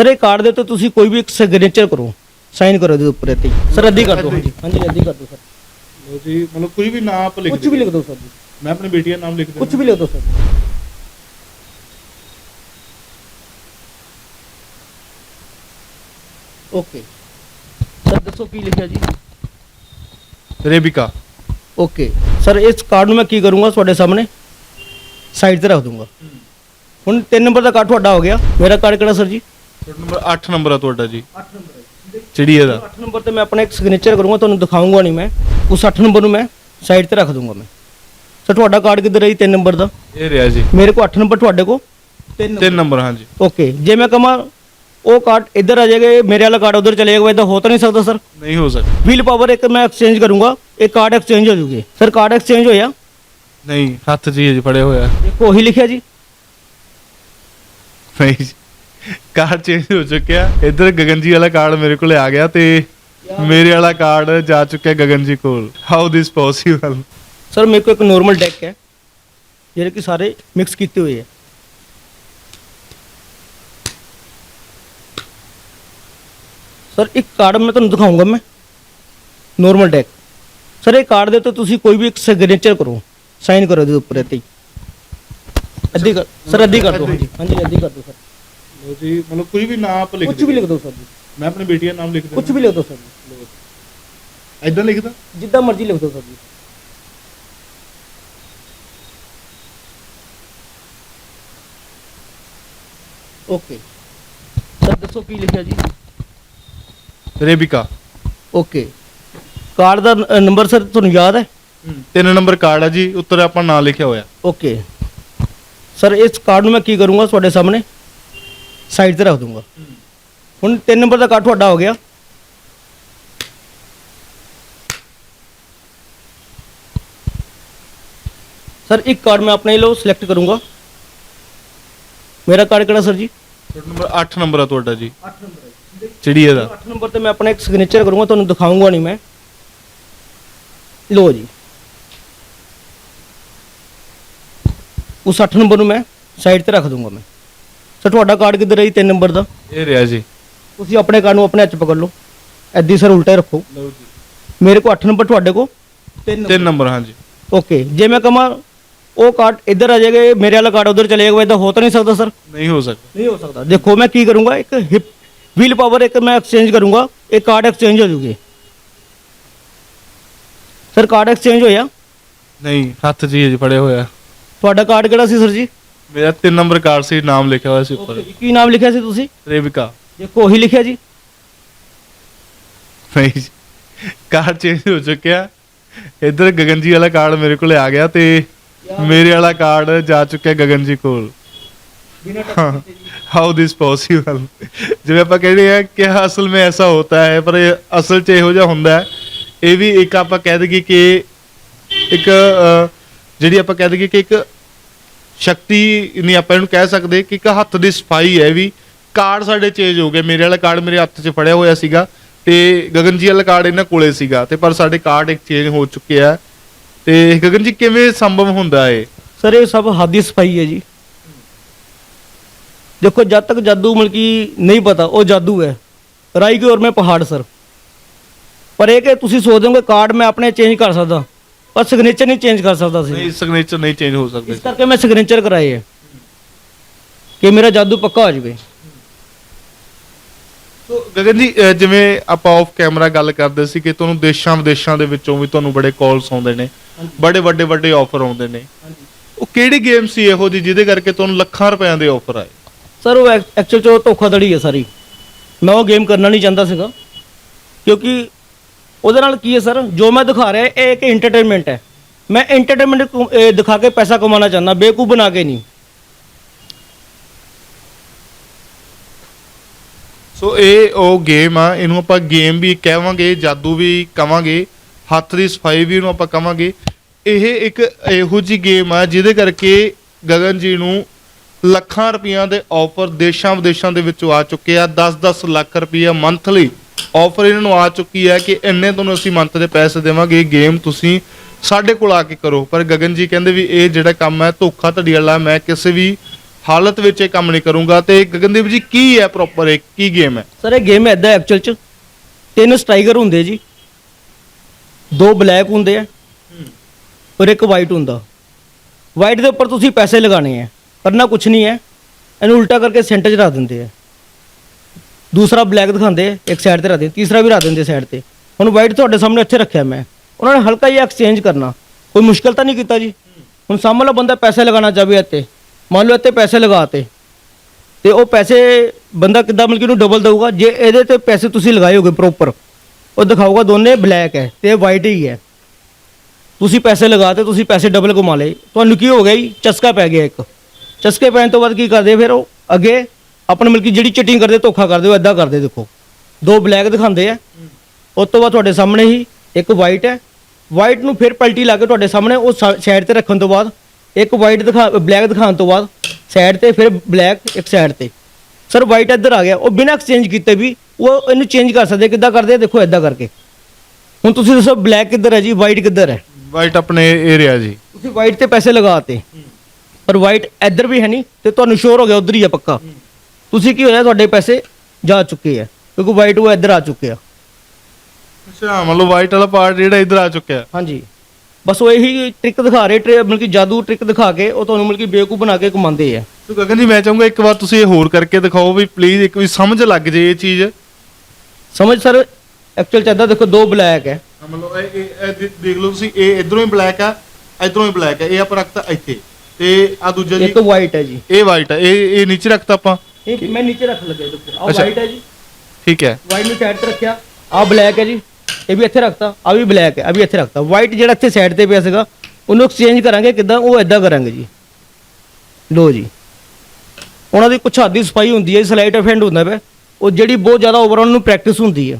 Sir ਇਹ card ਦੇ ਉੱਤੇ ਤੁਸੀਂ ਕੋਈ ਵੀ ਇੱਕ ਸਿਗਨੇਚਰ ਕਰੋ। ਸਾਈਨ ਕਰੋ ਇਹਦੇ ਉੱਪਰ ਇੱਥੇ। ਸਰ ਅੱਧੀ ਕਰ ਦਿਓ ਹਾਂਜੀ। ਹਾਂਜੀ ਅੱਧੀ ਕਰ ਦਿਓ ਸਰ ਲੋ ਜੀ ਮਤਲਬ ਕੋਈ ਵੀ ਨਾਮ ਆਪ ਲਿਖ ਕੁਝ ਵੀ ਲਿਖ ਦਿਓ ਸਰ ਜੀ ਮੈਂ ਆਪਣੀ ਬੇਟੀ ਦਾ ਨਾਮ ਲਿਖ ਦਿੰਦਾ। ਕੁਝ ਵੀ ਲਿਖ ਦਿਓ ਸਰ ਓਕੇ ਸਰ ਦੱਸੋ ਕੀ ਲਿਖਿਆ ਜੀ? ਰੇਬਿਕਾ। ਓਕੇ ਸਰ ਇਸ ਕਾਰਡ ਨੂੰ ਮੈਂ ਕੀ ਕਰੂੰਗਾ ਤੁਹਾਡੇ ਸਾਹਮਣੇ? ਸਾਈਡ ਤੇ ਰੱਖ ਦੂੰਗਾ। ਹੁਣ 3 ਨੰਬਰ ਦਾ ਕਾਰਡ ਤੁਹਾਡਾ ਹੋ ਗਿਆ। ਮੇਰਾ ਕਾਰਡ ਕਿਹੜਾ ਸਰ ਜੀ? ਨੰਬਰ 8 ਨੰਬਰ ਆ ਤੁਹਾਡਾ ਜੀ। 8 ਨੰਬਰ ਹੈ ਚਿੜੀਏ ਦਾ 8 ਨੰਬਰ ਤੇ ਮੈਂ ਆਪਣਾ ਇੱਕ ਸਿਗਨੇਚਰ ਕਰੂੰਗਾ ਤੁਹਾਨੂੰ ਦਿਖਾਊਂਗਾ ਨਹੀਂ ਮੈਂ। ਉਸ 8 ਨੰਬਰ ਨੂੰ ਮੈਂ ਸਾਈਡ ਤੇ ਰੱਖ ਦੂੰਗਾ ਮੈਂ। ਸਰ ਤੁਹਾਡਾ ਕਾਰਡ ਕਿੱਧਰ ਹੈ ਜੀ 3 ਨੰਬਰ ਦਾ? ਇਹ ਰਿਹਾ ਜੀ। ਮੇਰੇ ਕੋਲ 8 ਨੰਬਰ ਤੁਹਾਡੇ ਕੋਲ? 3 ਤਿੰਨ ਨੰਬਰ ਹਾਂਜੀ ਓਕੇ ਜੇ ਮੈਂ ਕਹਾਂ ਉਹ ਕਾਰਡ ਇੱਧਰ ਆ ਜਾਏਗਾ ਇਹ ਮੇਰੇ ਵਾਲਾ ਕਾਰਡ ਉਧਰ ਚਲੇ ਜਾਏਗਾ ਇਦਾਂ ਹੋ ਤਾਂ ਨਹੀਂ ਸਕਦਾ ਸਰ? ਨਹੀਂ ਹੋ ਸਕਦਾ। ਵੀਲ ਪਾਵਰ ਇੱਕ ਮੈਂ ਐਕਸਚੇਂਜ ਕਰੂੰਗਾ ਇਹ ਕਾਰਡ ਐਕਸਚੇਂਜ ਹੋ ਜੂਗੀ। ਸਰ ਕਾਰਡ ਐਕਸਚੇਂਜ ਹੋਇਆ? ਨਹੀਂ ਹੱਥ 'ਚ ਹੀ ਜੀ ਫੜਿਆ ਹੋਇਆ। ਦੇਖੋ ਉਹੀ ਲਿਖਿਆ ਜੀ। ਨਹੀਂ ਕਾਰਡ ਚੇਂਜ ਹੋ ਚੁੱਕਿਆ। ਇੱਧਰ ਗਗਨ ਜੀ ਵਾਲਾ ਕਾਰਡ ਮੇਰੇ ਕੋਲੇ ਆ ਗਿਆ ਤੇ ਮੇਰੇ ਵਾਲਾ ਕਾਰਡ ਜਾ ਚੁੱਕਿਆ ਗਗਨ ਜੀ ਕੋਲ। ਹਾਊ ਦਿਸ ਪੋਸੀਬਲ ਸਰ ਮੇਰੇ ਕੋਲ ਇੱਕ ਨੋਰਮਲ ਡੈਕ ਹੈ ਜਿਹੜੇ ਕਿ ਸਾਰੇ ਮਿਕਸ ਕੀਤੇ ਹੋਏ ਹੈ। ਸਰ ਇੱਕ ਕਾਰਡ ਮੈਂ ਤੁਹਾਨੂੰ ਦਿਖਾਊਂਗਾ ਮੈਂ। ਨੋਰਮਲ ਡੈਕ ਸਰ ਇਹ ਕਾਰਡ ਦੇ ਉੱਤੇ ਤੁਸੀਂ ਕੋਈ ਵੀ ਇੱਕ ਸਿਗਨੇਚਰ ਕਰੋ। ਸਾਈਨ ਕਰੋ ਇਹਦੇ ਉੱਪਰ ਇੱਥੇ। ਅੱਧੀ ਕਰ ਸਰ ਅੱਧੀ ਕਰ ਦਿਓ। ਹਾਂਜੀ ਹਾਂਜੀ ਅੱਧੀ ਕਰ ਦਿਓ ਸਰ ਲੋ ਜੀ ਮਤਲਬ ਕੋਈ ਵੀ ਨਾਮ ਆਪ ਲਿਖ ਕੁਝ ਵੀ ਲਿਖ ਦਿਓ ਸਰ ਜੀ। ਮੈਂ ਆਪਣੀ ਬੇਟੀ ਦਾ ਨਾਮ ਲਿਖ ਦਿੰਦਾ। ਕੁਝ ਵੀ ਲਿਖ ਦਿਓ ਸਰ ਜੀ। ਇਦਾਂ ਲਿਖਦਾ ਜਿੱਦਾਂ ਮਰਜ਼ੀ ਲਿਖ ਦਿਓ ਸਰ ਜੀ। ਓਕੇ। ਸਰ ਦੱਸੋ ਕੀ ਲਿਖਿਆ ਜੀ? ਰੇਬਿਕਾ। ਓਕੇ। ਕਾਰਡ ਦਾ ਨ- ਨੰਬਰ ਸਰ ਤੁਹਾਨੂੰ ਯਾਦ ਹੈ। ਤਿੰਨ ਨੰਬਰ ਕਾਰਡ ਆ ਜੀ ਉੱਤਰ ਆਪਾਂ ਨਾਂ ਲਿਖਿਆ ਹੋਇਆ। ਓਕੇ। ਸਰ ਇਸ ਕਾਰਡ ਨੂੰ ਮੈਂ ਕੀ ਕਰੂੰਗਾ ਤੁਹਾਡੇ ਸਾਹਮਣੇ? ਸਾਈਡ ਤੇ ਰੱਖ ਦੂੰਗਾ। ਹੁਣ 3 ਨੰਬਰ ਦਾ ਕਾਰਡ ਤੁਹਾਡਾ ਹੋ ਗਿਆ। ਸਰ ਇੱਕ ਕਾਰਡ ਮੈਂ ਆਪਣੇ ਲੋ ਸਿਲੈਕਟ ਕਰੂੰਗਾ। ਮੇਰਾ ਕਾਰਡ ਕਿਹੜਾ ਸਰ ਜੀ? ਨੰਬਰ 8 ਨੰਬਰ ਆ ਤੁਹਾਡਾ ਜੀ। 8 ਨੰਬਰ ਹੈ ਚਿੜੀਏ ਦਾ 8 ਨੰਬਰ ਤੇ ਮੈਂ ਆਪਣਾ ਇੱਕ ਸਿਗਨੇਚਰ ਕਰੂੰਗਾ ਤੁਹਾਨੂੰ ਦਿਖਾਊਂਗਾ ਨਹੀਂ ਮੈਂ। ਲੋ ਜੀ। ਉਸ 8 ਨੰਬਰ ਨੂੰ ਮੈਂ ਸਾਈਡ ਤੇ ਰੱਖ ਦੂੰਗਾ ਮੈਂ। ਸਰ ਤੁਹਾਡਾ ਕਾਰਡ ਕਿੱਧਰ ਹੈ ਜੀ? 3 ਨੰਬਰ ਦਾ। ਇਹ ਰਿਹਾ ਜੀ। ਤੁਸੀਂ ਆਪਣੇ ਕਾਰਡ ਨੂੰ ਆਪਣੇ ਹੱਥ 'ਚ ਪਕੜ ਲਓ। ਐਦੀ ਸਰ ਉਲਟਾ ਹੀ ਰੱਖੋ। ਲਓ ਜੀ। ਮੇਰੇ ਕੋਲ 8 ਨੰਬਰ ਤੁਹਾਡੇ ਕੋਲ। 3 ਤਿੰਨ ਨੰਬਰ ਹਾਂਜੀ। ਓਕੇ ਜੇ ਮੈਂ ਕਹਾਂ ਉਹ ਕਾਰਡ ਇੱਧਰ ਆ ਜਾਏਗਾ ਇਹ ਮੇਰੇ ਵਾਲਾ ਕਾਰਡ ਉਧਰ ਚਲੇ ਜਾਏਗਾ ਇਦਾਂ ਹੋ ਤਾਂ ਨਹੀਂ ਸਕਦਾ ਸਰ ਨਹੀਂ ਹੋ ਸਕਦਾ। ਨਹੀਂ ਹੋ ਸਕਦਾ। ਦੇਖੋ ਮੈਂ ਕੀ ਕਰੂੰਗਾ ਇੱਕ ਹਿਪ ਵੀਲ ਪਾਵਰ ਇੱਕ ਮੈਂ ਐਕਸਚੇਂਜ ਕਰੂੰਗਾ ਇਹ ਕਾਰਡ ਐਕਸਚੇਂਜ ਹੋ ਜੂਗੀ। ਸਰ ਕਾਰਡ ਐਕਸਚੇਂਜ ਹੋਇਆ? ਨਹੀਂ ਹੱਥ ਹੀ ਜੀ ਫੜਿਆ ਹੋਇਆ। ਤੁਹਾਡਾ ਕਾਰਡ ਕਿਹੜਾ ਸੀ ਸਰ ਜੀ? ਮੇਰਾ ਤਿੰਨ ਨੰਬਰ ਕਾਰਡ ਸੀ ਨਾਮ ਲਿਖਿਆ ਹੋਇਆ ਸੀ ਉੱਪਰ। ਕੀ ਨਾਮ ਲਿਖਿਆ ਸੀ ਤੁਸੀਂ? ਰੇਬਿਕਾ ਦੇਖੋ ਉਹੀ ਲਿਖਿਆ ਜੀ? ਨਹੀਂ ਜੀ ਕਾਰਡ ਚੇਂਜ ਹੋ ਚੁੱਕਿਆ। ਇੱਧਰ ਗਗਨ ਜੀ ਵਾਲਾ ਕਾਰਡ ਮੇਰੇ ਕੋਲੇ ਆ ਗਿਆ ਤੇ ਮੇਰੇ ਵਾਲਾ ਕਾਰਡ ਜਾ ਚੁੱਕਿਆ ਗਗਨ ਜੀ। ਕੋਲ ਹਾਊ ਦਿਸ ਪੋਸੀਬਲ ਜਿਵੇਂ ਆਪਾਂ ਕਹਿੰਦੇ ਆ ਕਿ ਅਸਲ ਵਿੱਚ ਐਸਾ ਹੁੰਦਾ ਹੈ ਪਰ ਇਹ ਅਸਲ 'ਚ ਇਹੋ ਜਿਹਾ ਹੁੰਦਾ ਹੈ। ਇਹ ਵੀ ਇੱਕ ਆਪਾਂ ਕਹਿ ਦਈਏ ਕਿ ਇੱਕ ਜਿਹੜੀ ਆਪਾਂ ਕਹਿ ਦਈਏ ਕਿ ਇੱਕ ਸ਼ਕਤੀ ਨਹੀਂ ਆਪਾਂ ਇਹਨੂੰ ਕਹਿ ਸਕਦੇ ਕਿ ਇੱਕ ਹੱਥ ਦੀ ਸਫ਼ਾਈ ਹੈ ਵੀ। ਕਾਰਡ ਸਾਡੇ ਚੇਂਜ ਹੋ ਗਏ। ਮੇਰੇ ਵਾਲਾ ਕਾਰਡ ਮੇਰੇ ਹੱਥ 'ਚ ਫੜਿਆ ਹੋਇਆ ਸੀਗਾ ਤੇ ਗਗਨ ਜੀ ਵਾਲਾ ਕਾਰਡ ਇਹਨਾਂ ਕੋਲੇ ਸੀਗਾ ਤੇ ਪਰ ਸਾਡੇ ਕਾਰਡ ਐਕਸਚੇਂਜ ਹੋ ਚੁੱਕੇ ਆ। ਤੇ ਗਗਨ ਜੀ, ਕਿਵੇਂ ਸੰਭਵ ਹੁੰਦਾ ਹੈ ਸਰ ਇਹ ਸਭ ਹੱਥ ਦੀ ਸਫ਼ਾਈ ਹੈ ਜੀ। ਦੇਖੋ, ਜਦ ਤੱਕ ਜਾਦੂ ਮਤਲਬ ਨਹੀਂ ਪਤਾ, ਉਹ ਜਾਦੂ ਹੈ। ਰਾਈ ਕੀ ਔਰ ਮੈਂ ਪਹਾੜ ਸਰ ਪਰ ਇਹ ਕਿ ਤੁਸੀਂ ਸੋਚਦੇ ਹੋਗੇ ਕਾਰਡ ਮੈਂ ਆਪਣੇ ਚੇਂਜ ਕਰ ਸਕਦਾ। ਪਰ ਸਿਗਨੇਚਰ ਨਹੀਂ ਚੇਂਜ ਕਰ ਸਕਦਾ ਸੀ। ਨਹੀਂ ਸਿਗਨੇਚਰ ਨਹੀਂ ਚੇਂਜ ਹੋ ਸਕਦੇ ਇਸ ਕਰਕੇ ਮੈਂ ਸਿਗਨੇਚਰ ਕਰਾਏ ਹੈ ਕਿ ਮੇਰਾ ਜਾਦੂ ਪੱਕਾ ਹੋ ਜਾਵੇ। ਸੋ ਗਗਨ ਜੀ ਅਹ ਜਿਵੇਂ ਆਪਾਂ ਆਫ ਕੈਮਰਾ ਗੱਲ ਕਰਦੇ ਸੀ ਕਿ ਤੁਹਾਨੂੰ ਦੇਸ਼ਾਂ ਵਿਦੇਸ਼ਾਂ ਦੇ ਵਿੱਚੋਂ ਵੀ ਤੁਹਾਨੂੰ ਬੜੇ ਕਾਲਸ ਆਉਂਦੇ ਨੇ ਬੜੇ ਵੱਡੇ ਵੱਡੇ ਆਫਰ ਆਉਂਦੇ ਨੇ। ਉਹ ਕਿਹੜੀ ਗੇਮ ਸੀ ਇਹੋ ਜੀ ਜਿਹਦੇ ਕਰਕੇ ਤੁਹਾਨੂੰ ਲੱਖਾਂ ਰੁਪਇਆਂ ਦੇ ਆਫਰ ਆਏ? ਸਰ ਉਹ ਐਕਚੁਅਲ ਚ ਉਹ ਧੋਖਾਧੜੀ ਹੈ ਸਾਰੀ। ਮੈਂ ਉਹ ਗੇਮ ਕਰਨਾ ਨਹੀਂ ਚਾਹੁੰਦਾ ਸੀਗਾ। ਕਿਉਂਕਿ ਉਹਦੇ ਨਾਲ ਕੀ ਹੈ ਸਰ? ਜੋ ਮੈਂ ਦਿਖਾ ਰਿਹਾ, ਇਹ ਇੱਕ ਐਂਟਰਟੇਨਮੈਂਟ ਹੈ। ਮੈਂ ਐਂਟਰਟੇਨਮੈਂਟ ਦਿਖਾ ਕੇ ਪੈਸਾ ਕਮਾਉਣਾ ਚਾਹੁੰਦਾ ਬੇਵਕੂਫ ਬਣਾ ਕੇ ਨਹੀਂ। ਸੋ ਇਹ ਉਹ ਗੇਮ ਆ, ਇਹਨੂੰ ਆਪਾਂ ਗੇਮ ਵੀ ਕਹਾਂਗੇ, ਜਾਦੂ ਵੀ ਕਵਾਂਗੇ ਹੱਥ ਦੀ ਸਫ਼ਾਈ ਵੀ ਇਹਨੂੰ ਆਪਾਂ ਕਹਾਂਗੇ। ਇਹ ਇੱਕ ਇਹੋ ਜੀ ਗੇਮ ਆ, ਜਿਹਦੇ ਕਰਕੇ ਗਗਨ ਜੀ ਨੂੰ ਲੱਖਾਂ ਰੁਪਈਆਂ ਦੇ ਆਫਰ ਦੇਸ਼ਾਂ ਵਿਦੇਸ਼ਾਂ ਦੇ ਵਿੱਚੋਂ ਆ ਚੁੱਕੇ ਆ। 10-10 ਲੱਖ ਰੁਪਈਆ ਮੰਥਲੀ ਆਫਰ ਇਹਨਾਂ ਨੂੰ ਆ ਚੁੱਕੀ ਹੈ ਕਿ ਇੰਨੇ ਤੁਹਾਨੂੰ ਅਸੀਂ ਮੰਥ ਦੇ ਪੈਸੇ ਦੇਵਾਂਗੇ, ਇਹ ਗੇਮ ਤੁਸੀਂ ਸਾਡੇ ਕੋਲ ਆ ਕੇ ਕਰੋ। ਪਰ ਗਗਨ ਜੀ ਕਹਿੰਦੇ ਵੀ ਇਹ ਜਿਹੜਾ ਕੰਮ ਹੈ, ਧੋਖਾ ਧੜੀ ਵਾਲਾ, ਮੈਂ ਕਿਸੇ ਵੀ ਹਾਲਤ ਵਿੱਚ ਇਹ ਕੰਮ ਨਹੀਂ ਕਰੂੰਗਾ। ਤੇ ਗਗਨਦੀਪ ਜੀ, ਕੀ ਹੈ ਪ੍ਰੋਪਰ ਇਹ? ਕੀ ਗੇਮ ਹੈ? ਸਰ ਇਹ ਗੇਮ ਐਦਾਂ ਐਕਚੁਅਲ ਚ। ਤਿੰਨ ਸਟ੍ਰਾਈਕਰ ਹੁੰਦੇ ਜੀ। ਦੋ ਬਲੈਕ ਹੁੰਦੇ ਆ, ਔਰ ਇੱਕ ਵਾਈਟ ਹੁੰਦਾ। ਵਾਈਟ ਦੇ ਉੱਪਰ ਤੁਸੀਂ ਪੈਸੇ ਲਗਾਣੇ ਆ ਕਰਨਾ ਕੁਝ ਨਹੀਂ ਹੈ। ਇਹਨੂੰ ਉਲਟਾ ਕਰਕੇ ਸੈਂਟਰ 'ਚ ਰੱਖ ਦਿੰਦੇ ਆ। ਦੂਸਰਾ ਬਲੈਕ ਦਿਖਾਉਂਦੇ, ਇੱਕ ਸਾਈਡ ਤੇ ਰੱਖ ਦਿੰਦੇ ਤੀਸਰਾ ਵੀ ਰੱਖ ਦਿੰਦੇ ਸਾਈਡ ਤੇ। ਹੁਣ ਵਾਈਟ ਤੁਹਾਡੇ ਸਾਹਮਣੇ ਇੱਥੇ ਰੱਖਿਆ ਮੈਂ। ਉਹਨਾਂ ਨੇ ਹਲਕਾ ਜਿਹਾ ਐਕਸਚੇਂਜ ਕਰਨਾ। ਕੋਈ ਮੁਸ਼ਕਲ ਤਾਂ ਨਹੀਂ ਕੀਤਾ ਜੀ? ਹੁਣ ਸਾਹਮਣੇ ਬੰਦਾ ਪੈਸੇ ਲਗਾਉਣਾ ਚਾਹਵੇ ਇੱਥੇ। ਮੰਨ ਲਓ ਇੱਥੇ ਪੈਸੇ ਲਗਾਤੇ ਤੇ। ਉਹ ਪੈਸੇ, ਬੰਦਾ ਕਿੱਦਾਂ ਮਿਲ ਕੇ ਉਹਨੂੰ ਡਬਲ ਦੇਊਗਾ? ਜੇ ਇਹਦੇ ਤੇ ਪੈਸੇ ਤੁਸੀਂ ਲਗਾਏ ਹੋਗੇ ਪ੍ਰੋਪਰ ਉਹ ਦਿਖਾਊਗਾ ਦੋਨੇ ਬਲੈਕ ਹੈ ਤੇ ਵਾਈਟ ਹੀ ਹੈ। ਤੁਸੀਂ ਪੈਸੇ ਲਗਾਤੇ ਤੁਸੀਂ ਪੈਸੇ ਡਬਲ ਕਮਾ ਲਏ। ਤੁਹਾਨੂੰ ਕੀ ਹੋ ਗਿਆ ਜੀ? ਚਸਕਾ ਪੈ ਗਿਆ ਇੱਕ। ਚਸਕੇ ਪੈਣ ਤੋਂ ਬਾਅਦ ਕੀ ਕਰਦੇ ਫਿਰ ਉਹ? ਅੱਗੇ ਆਪਣੇ ਮਿਲ ਕੇ ਜਿਹੜੀ ਚੀਟਿੰਗ ਕਰਦੇ ਧੋਖਾ ਕਰਦੇ ਉਹ ਐਦਾਂ ਕਰਦੇ ਦੇਖੋ। ਦੋ ਬਲੈਕ ਦਿਖਾਉਂਦੇ ਆ। ਉਸ ਤੋਂ ਬਾਅਦ ਤੁਹਾਡੇ ਸਾਹਮਣੇ ਹੀ ਇੱਕ ਵਾਈਟ ਹੈ। ਵਾਈਟ ਨੂੰ ਫਿਰ ਪਲਟੀ ਲਾ ਕੇ ਤੁਹਾਡੇ ਸਾਹਮਣੇ ਉਹ ਸਾਈਡ ਤੇ ਰੱਖਣ ਤੋਂ ਬਾਅਦ ਇੱਕ ਵਾਈਟ ਦਿਖਾ ਬਲੈਕ ਦਿਖਾਉਣ ਤੋਂ ਬਾਅਦ ਸਾਈਡ ਤੇ ਫਿਰ ਬਲੈਕ ਇੱਕ ਸਾਈਡ ਤੇ। ਸਰ ਵਾਈਟ ਇੱਧਰ ਆ ਗਿਆ। ਉਹ ਬਿਨਾਂ ਐਕਸਚੇਂਜ ਕੀਤੇ ਵੀ ਉਹ ਇਹਨੂੰ ਚੇਂਜ ਕਰ ਸਕਦੇ ਕਿੱਦਾਂ ਕਰਦੇ ਦੇਖੋ ਐਦਾਂ ਕਰਕੇ। ਹੁਣ ਤੁਸੀਂ ਦੱਸੋ ਬਲੈਕ ਕਿੱਧਰ ਹੈ ਜੀ? ਵਾਈਟ ਕਿੱਧਰ ਹੈ? ਵਾਈਟ ਆਪਣੇ ਏਰੀਆ ਜੀ। ਤੁਸੀਂ ਵਾਈਟ ਤੇ ਪੈਸੇ ਲਗਾਤੇ ਪਰ ਵਾਈਟ ਇੱਧਰ ਵੀ ਹੈ ਨਹੀਂ ਤੇ ਤੁਹਾਨੂੰ ਸ਼ੋਰ ਹੋ ਗਿਆ ਉਧਰ ਹੀ ਆ ਪੱਕਾ। ਤੁਸੀਂ ਕੀ ਹੋਇਆ? ਤੁਹਾਡੇ ਪੈਸੇ ਜਾ ਚੁੱਕੇ ਆ। ਕਿਉਂਕਿ ਵਾਈਟ ਉਹ ਇੱਧਰ ਆ ਚੁੱਕੇ ਆ। ਅੱਛਾ ਮਤਲਬ ਵਾਈਟ ਵਾਲਾ ਪਾਰਟ ਜਿਹੜਾ ਇੱਧਰ ਆ ਚੁੱਕਿਆ। ਹਾਂਜੀ। ਬਸ ਉਹ ਇਹੀ ਟ੍ਰਿਕ ਦਿਖਾ ਰਹੇ ਟ੍ਰਿ- ਮਤਲਬ ਕਿ ਜਾਦੂ ਟ੍ਰਿਕ ਦਿਖਾ ਕੇ ਉਹ ਤੁਹਾਨੂੰ ਮਤਲਬ ਕਿ ਬੇਵਕੂਫ ਬਣਾ ਕੇ ਕਮਾਉਂਦੇ ਆ। ਤੋ ਗਗਨ ਜੀ ਮੈਂ ਚਾਹੂੰਗਾ ਇੱਕ ਵਾਰ ਤੁਸੀਂ ਇਹ ਹੋਰ ਕਰਕੇ ਦਿਖਾਓ ਵੀ ਪਲੀਜ਼ ਇੱਕ ਵੀ ਸਮਝ ਲੱਗ ਜੇ ਇਹ ਚੀਜ਼। ਸਮਝ ਸਰ ਐਕਚੁਅਲ ਚ ਦੇਖੋ ਦੋ ਬਲੈਕ ਹੈ ਹਾਂ, ਮਤਲਬ ਇਹ ਇਹ- ਇਹ ਦੇ- ਦੇਖ ਲਓ ਤੁਸੀਂ ਇਹ ਇਧਰੋਂ ਹੀ ਬਲੈਕ ਆ ਇਧਰੋਂ ਹੀ ਬਲੈਕ ਆ। ਇਹ ਆਪਾਂ ਰੱਖਤਾ ਇੱਥੇ। ਤੇ ਆ ਦੂਜਾ ਜੀ। ਇੱਕ ਵਾਈਟ ਹੈ ਜੀ। ਇਹ ਵਾਈਟ ਆ। ਇਹ ਇਹ ਨੀਚੇ ਰੱਖਤਾ ਆਪਾਂ। ਇਹ ਮੈਂ ਨੀਚੇ ਰੱਖ ਲੱਗਾ ਦੇਖੋ ਆ ਅੱਛਾ। ਵਾਈਟ ਹੈ ਜੀ। ਠੀਕ ਹੈ। ਵਾਈਟ ਨੂੰ ਸਾਈਡ ਤੇ ਰੱਖਿਆ। ਆ ਬਲੈਕ ਹੈ ਜੀ। ਇਹ ਵੀ ਇੱਥੇ ਰੱਖਤਾ। ਆ ਵੀ ਬਲੈਕ ਹੈ। ਆ ਵੀ ਇੱਥੇ ਰੱਖਤਾ। ਵਾਈਟ ਜਿਹੜਾ ਇੱਥੇ ਸਾਈਡ ਤੇ ਪਿਆ ਸੀਗਾ ਉਹਨੂੰ ਐਕਸਚੇਂਜ ਕਰਾਂਗੇ ਕਿਦਾਂ? ਉਹ ਐਦਾਂ ਕਰਾਂਗੇ ਜੀ। ਲੋ ਜੀ। ਉਹਨਾਂ ਦੀ ਕੁਛ ਹੱਦ ਦੀ ਸਫ਼ਾਈ ਹੁੰਦੀ ਹੈ। ਸਲਾਈਟ ਅਫੈਂਡ ਹੁੰਦਾ ਵੇ ਉਹ ਜਿਹੜੀ ਬਹੁਤ ਜ਼ਿਆਦਾ ਓਵਰਆਲ ਨੂੰ ਪ੍ਰੈਕਟਿਸ ਹੁੰਦੀ ਹੈ।